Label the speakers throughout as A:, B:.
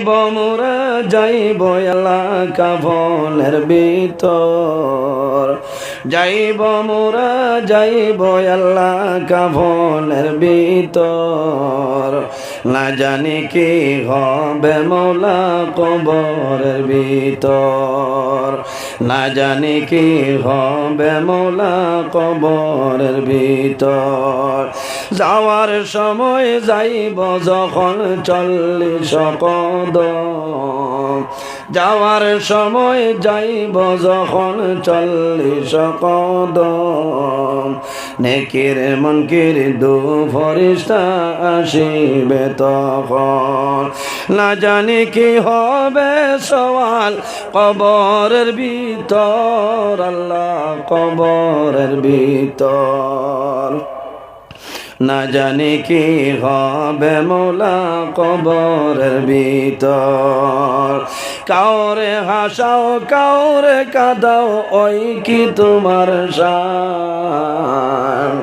A: মোরা, যাইব এলাকা বনের ভিতর। যাইব মোরা, যাইব এলাকা বনের ভিতর। না জানি কি হবে মোলা কবরের ভিতর। না জানি কি হবে মোলা কবরের ভিতর। যাওয়ার সময় যাইব যখন চল্লিশ যাওয়ার সময় যাইব যখন চল্লিশ কদম। নেকির মনকির দু ফরিস্তা আসিবে তখন। না জানি কি হবে সওয়াল কবরের ভিতর, আল্লাহ কবরের ভিতর। না জানি কি হবে মোলা কবরের ভিতর। কাউরে হাসাও, কাউরে কাদাও, ওই কি তোমার শান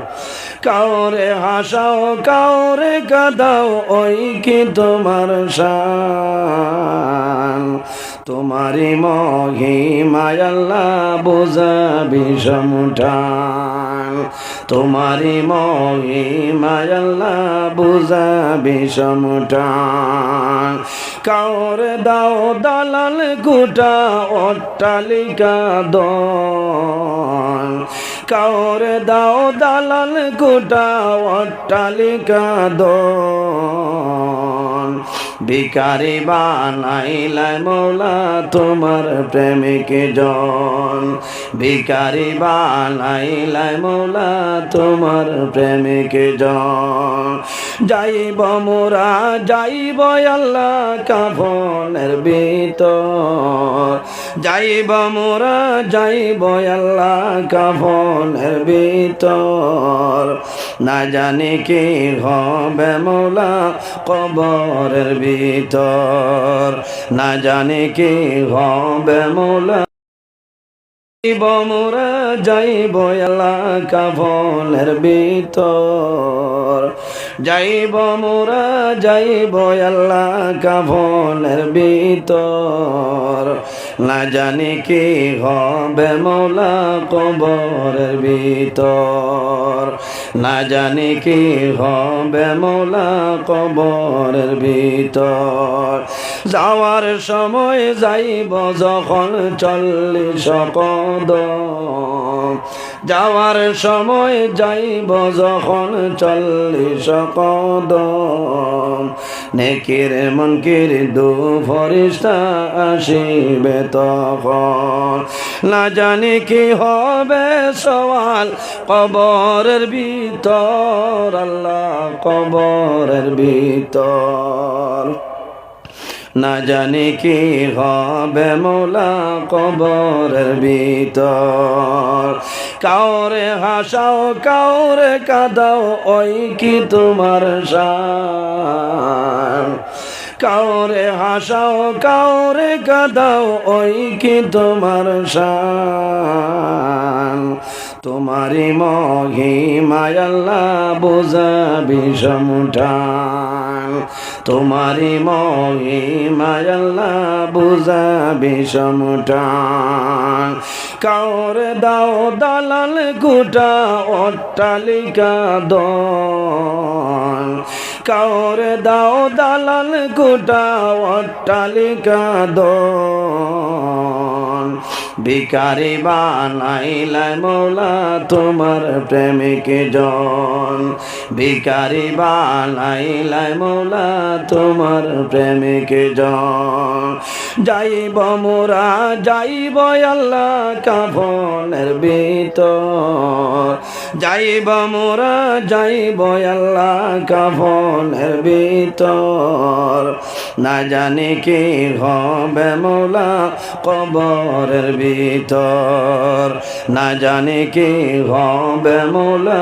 A: কাউরে হাসাও, কাউরে কাদাও ওই কি তোমার শান? তোমারি মহিমায় আল্লাহ বোঝাবি সমুঠান। তোমারি মহিমায় আল্লাহ বুঝাবি সমুঠান। কাউরে দাও দালাল গুটা, অট্টালিকা দন কাউরে দাও দালাল গুটা অট্টালিকা দন ভিকারি বানাইলাই মৌলা তোমার প্রেমিক জন ভিকারি বানাইলাই মৌলা তোমার প্রেমিক জন যাইব মোরা, যাইব আল্লাহ কাফনের ভিতর। যাইব মোরা, যাইব আল্লাহ কাফনের ভিতর। না জানি কি হবে মোলা কবরের ভিতর। না জানি কি হবে মোলা যাইব মোরা, যাইব এলাকা বনের ভিতর। যাইব মোরা, যাইব এলাকা বনের ভিতর। না জানি কি হবে মৌলা কবরের ভিতর। না জানি কি হবে মৌলা কবরের ভিতর। যাওয়ার সময় যাইব যখন চল্লিশ কদম। যাওয়ার সময় যাইব যখন চল্লিশ কদম। নেকির মনকির দু ফরিস্তা আসিবে তখন। না জানি কি হবে সওয়াল কবরের ভিতর, আল্লাহ কবরের ভিতর। না জানি কি হবে মোলা কবরের ভিতর। কাউরে হাসাও, কাউরে কাদাও, ওই কি তোমার শান কাউরে হাসাও, কাউরে কাদাও, ওই কি তোমার শান তোমারি মহিমায় আল্লাহ বোঝাবি সমুঠান। তোমারি মহিমায় আল্লাহ বুঝাবি সমুঠান। কাউরে দাও দালাল গুটা অট্টালিকা দন কাউরে দাও দালাল গুটা অট্টালিকা দন ভিকারি বানাইলাই মৌলা তোমার প্রেমিক জন। ভিকারি বানাইলাই মৌলা তোমার প্রেমিক জন। যাইব মোরা, যাইব আল্লাহ কাফনের ভিতর। যাইব মোরা, যাইব আল্লাহ কাফনের ভিতর। না জানি কি হবে মোলা কবরের ভিতর। না জানি কি হবে মোলা